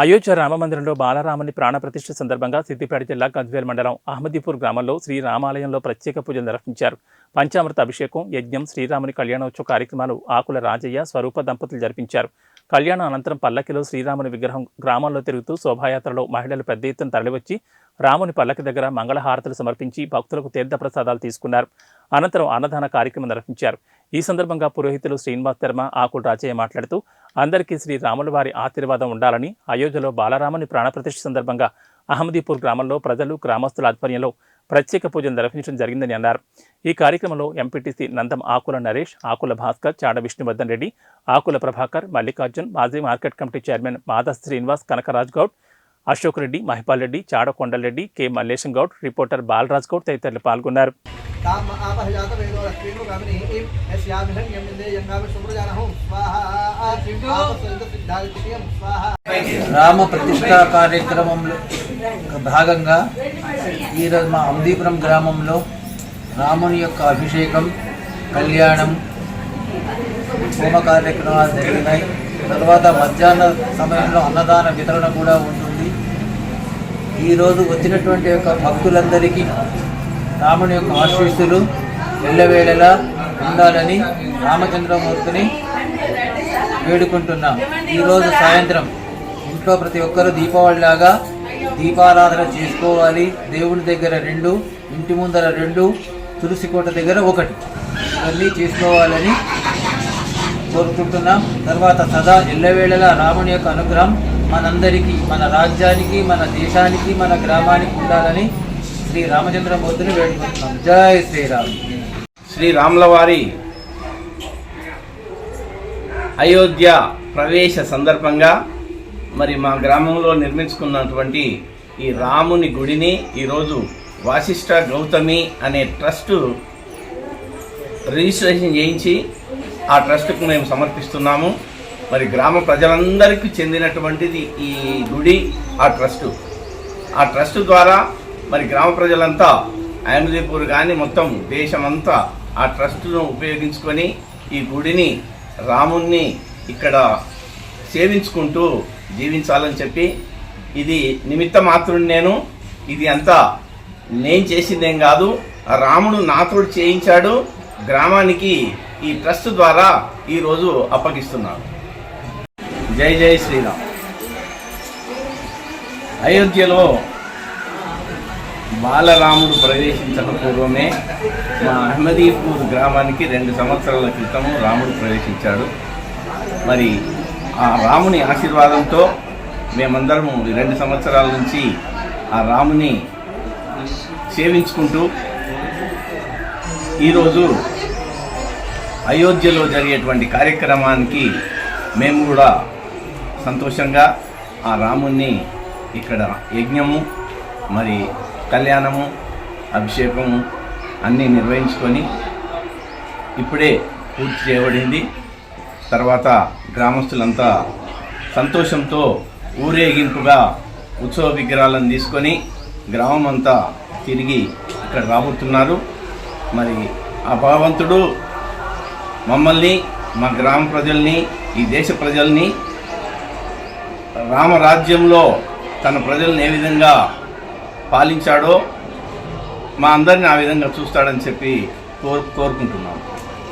అయోధ్య రామమందిరంలో బాలరాముని ప్రాణప్రతిష్ఠ సందర్భంగా సిద్దిపేట జిల్లా గజ్వేల్ మండలం అహ్మదీపూర్ గ్రామంలో శ్రీ రామాలయంలో ప్రత్యేక పూజలు నిర్వహించారు. పంచామృత అభిషేకం యజ్ఞం శ్రీరాముని కళ్యాణోత్సవ కార్యక్రమాలు ఆకుల రాజయ్య స్వరూప దంపతులు జరిపించారు. కళ్యాణం అనంతరం పల్లకిలో శ్రీరాముని విగ్రహం గ్రామంలో తిరుగుతూ శోభాయాత్రలో మహిళలు పెద్ద ఎత్తున తరలివచ్చి రాముని పల్లకి దగ్గర మంగళహారతులు సమర్పించి భక్తులకు తీర్థప్రసాదాలు తీసుకున్నారు. అనంతరం అన్నదాన కార్యక్రమం నిర్వహించారు. ఈ సందర్భంగా పురోహితులు శ్రీనివాస్ శర్మ ఆకుల రాజయ్య మాట్లాడుతూ అందరికీ శ్రీ రాముల వారి ఆశీర్వాదం ఉండాలని అయోధ్యలో బాలరాముని ప్రాణప్రతిష్ఠ సందర్భంగా అహ్మదీపూర్ గ్రామంలో ప్రజలు గ్రామస్తుల ఆధ్వర్యంలో ప్రత్యేక పూజలు నిర్వహించడం జరిగిందని అన్నారు. ఈ కార్యక్రమంలో ఎంపీటీసీ నందం ఆకుల నరేష్ ఆకుల భాస్కర్ చాడ విష్ణువర్ధన్ రెడ్డి ఆకుల ప్రభాకర్ మల్లికార్జున్ మాజీ market committee chairman Mada Srinivas Kanakaraj Goud Ashok Reddy Mahipal Reddy Chada Kondalreddy K Mallesham Goud reporter Balaraj Goud తదితరులు పాల్గొన్నారు. ताम आपहजात वेदो लक्ष्मीनो गामिनी इम यस्यामिहं यमिन्दे यंगामि सुप्रजानहु स्वाहा आपसरित सिद्धादित्यं स्वाहा రామ ప్రతిష్టా కార్యక్రమంలో భాగంగా ఈరోజు మా అమదీపురం గ్రామంలో రాముని యొక్క అభిషేకం కళ్యాణం హోమ కార్యక్రమాలు జరిగినాయి తర్వాత మధ్యాహ్న సమయంలో అన్నదాన వితరణ కూడా ఉంటుంది ఈరోజు వచ్చినటువంటి యొక్క భక్తులందరికీ రాముని యొక్క ఆశీస్సులు ఎల్లవేళలా ఉండాలని రామచంద్రమూర్తిని వేడుకుంటున్నాం. ఈరోజు సాయంత్రం ఇంట్లో ప్రతి ఒక్కరూ దీపావళి లాగా దీపారాధన చేసుకోవాలి. దేవుని దగ్గర రెండు ఇంటి ముందర రెండు తులసి కోట దగ్గర ఒకటి. ఇవన్నీ చేసుకోవాలని కోరుకుంటున్నాం. తర్వాత సదా ఎల్లవేళలా రాముని యొక్క అనుగ్రహం మనందరికీ మన రాజ్యానికి మన దేశానికి మన గ్రామానికి ఉండాలని శ్రీ రామచంద్రమూర్తిని వేడుకుంటున్నాం. జై శ్రీరామ్. శ్రీ రాముల వారి అయోధ్య ప్రవేశ సందర్భంగా మరి మా గ్రామంలో నిర్మించుకున్నటువంటి ఈ రాముని గుడిని ఈరోజు వాసిష్ఠ గౌతమి అనే ట్రస్టు రిజిస్ట్రేషన్ చేయించి ఆ ట్రస్ట్కు మేము సమర్పిస్తున్నాము. మరి గ్రామ ప్రజలందరికీ చెందినటువంటిది ఈ గుడి ఆ ట్రస్టు. ఆ ట్రస్ట్ ద్వారా మరి గ్రామ ప్రజలంతా అహ్మదీపూర్ కానీ మొత్తం దేశమంతా ఆ ట్రస్టును ఉపయోగించుకొని ఈ గుడిని రాముణ్ణి ఇక్కడ సేవించుకుంటూ జీవించాలని చెప్పి ఇది నిమిత్త మాత్రుడు నేను. ఇది అంతా నేను చేసిందేం కాదు. రాముడు నాతోడు చేయించాడు. గ్రామానికి ఈ ట్రస్ట్ ద్వారా ఈరోజు అప్పగిస్తున్నాను. జై జై శ్రీరామ్. అయోధ్యలో బాలరాముడు ప్రవేశించక పూర్వమే మా అహ్మదీపూర్ గ్రామానికి రెండు సంవత్సరాల క్రితము రాముడు ప్రవేశించాడు. మరి ఆ రాముని ఆశీర్వాదంతో మేమందరము రెండు సంవత్సరాల నుంచి ఆ రాముని సేవించుకుంటూ ఈరోజు అయోధ్యలో జరిగేటువంటి కార్యక్రమానికి మేము కూడా సంతోషంగా ఆ రాముణ్ణి ఇక్కడ యజ్ఞము మరి కళ్యాణము అభిషేకము అన్నీ నిర్వహించుకొని ఇప్పుడే పూర్తి చేయబడింది. తర్వాత గ్రామస్తులంతా సంతోషంతో ఊరేగింపుగా ఉత్సవ విగ్రహాలను తీసుకొని గ్రామం అంతా తిరిగి ఇక్కడ రాబోతున్నారు. మరి ఆ భగవంతుడు మమ్మల్ని మా గ్రామ ప్రజల్ని ఈ దేశ ప్రజల్ని రామరాజ్యంలో తన ప్రజల్ని ఏ విధంగా పాలించాడో మా అందరిని ఆ విధంగా చూస్తాడని చెప్పి కోరు కోరుకుంటున్నాం.